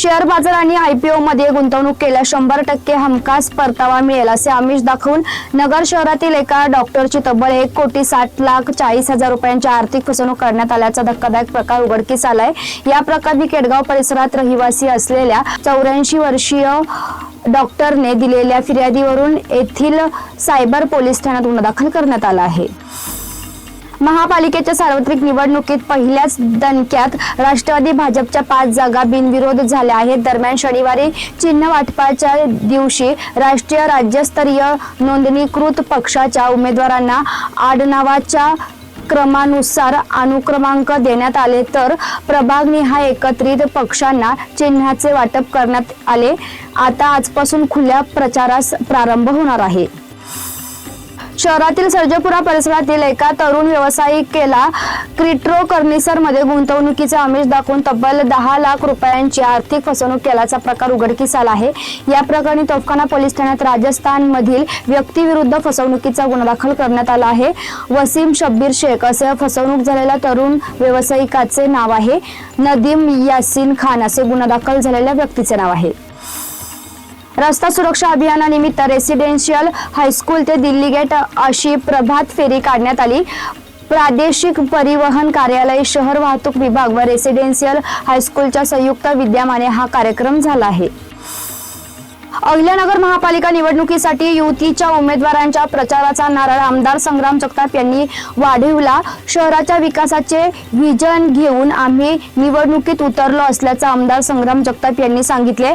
Share बाजार आणि IPO मध्ये गुंतवणूक केल्यास शंभर टक्के हमखास परतावा मिळेल असे आमिष दाखवून नगर शहरातील एका डॉक्टरची तब्बल एक कोटी साठ लाख चाळीस हजार रुपयांची आर्थिक फसवणूक करण्यात आल्याचा धक्कादायक प्रकार उघडकीस आलाय. या प्रकरणी केडगाव परिसरात रहिवासी असलेल्या चौऱ्याऐंशी वर्षीय डॉक्टरने दिलेल्या फिर्यादीवरून येथील सायबर पोलीस ठाण्यात गुन्हा दाखल करण्यात आला आहे. महापालिकेच्या सार्वत्रिक निवडणुकीत पहिल्याच दणक्यात राष्ट्रवादी भाजपच्या पाच जागा बिनविरोध झाल्या आहेत. दरम्यान शनिवारी चिन्ह वाटपाच्या दिवशी राष्ट्रीय राज्यस्तरीय नोंदणीकृत पक्षाच्या उमेदवारांना आडनावाच्या क्रमानुसार अनुक्रमांक देण्यात आले. तर प्रभागनिहाय एकत्रित पक्षांना चिन्हाचे वाटप करण्यात आले. आता आजपासून खुल्या प्रचारास प्रारंभ होणार आहे. शहरातील सर्जपुरा परिसरातील एका तरुण व्यावसायिकेला क्रिट्रो कर्निसरमध्ये गुंतवणुकीचे आमिष दाखवून तब्बल दहा लाख रुपयांची आर्थिक फसवणूक केल्याचा प्रकार उघडकीस आला आहे. या प्रकरणी तोफखाना पोलीस ठाण्यात राजस्थानमधील व्यक्तीविरुद्ध फसवणुकीचा गुन्हा दाखल करण्यात आला आहे. वसीम शब्बीर शेख असे फसवणूक झालेल्या तरुण व्यावसायिकाचे नाव आहे. नदीम यासिन खान असे गुन्हा दाखल झालेल्या व्यक्तीचे नाव आहे. रस्ता सुरक्षा अभियानानिमित्त रेसिडेन्शियल हायस्कूल ते दिल्ली गेट अशी प्रभात फेरी काढण्यात आली. प्रादेशिक परिवहन कार्यालय शहर वाहतूक विभाग व रेसिडेन्शियल हायस्कूलच्या संयुक्त विद्यमाने हा कार्यक्रम झाला आहे. अहिल्यानगर महापालिका निवडणुकीसाठी युतीच्या उमेदवारांच्या प्रचाराचा नारळ आमदार संग्राम जगताप यांनी वाढीवला. शहराच्या विकासाचे व्हिजन घेऊन आम्ही निवडणुकीत उतरलो असल्याचं आमदार संग्राम जगताप यांनी सांगितले.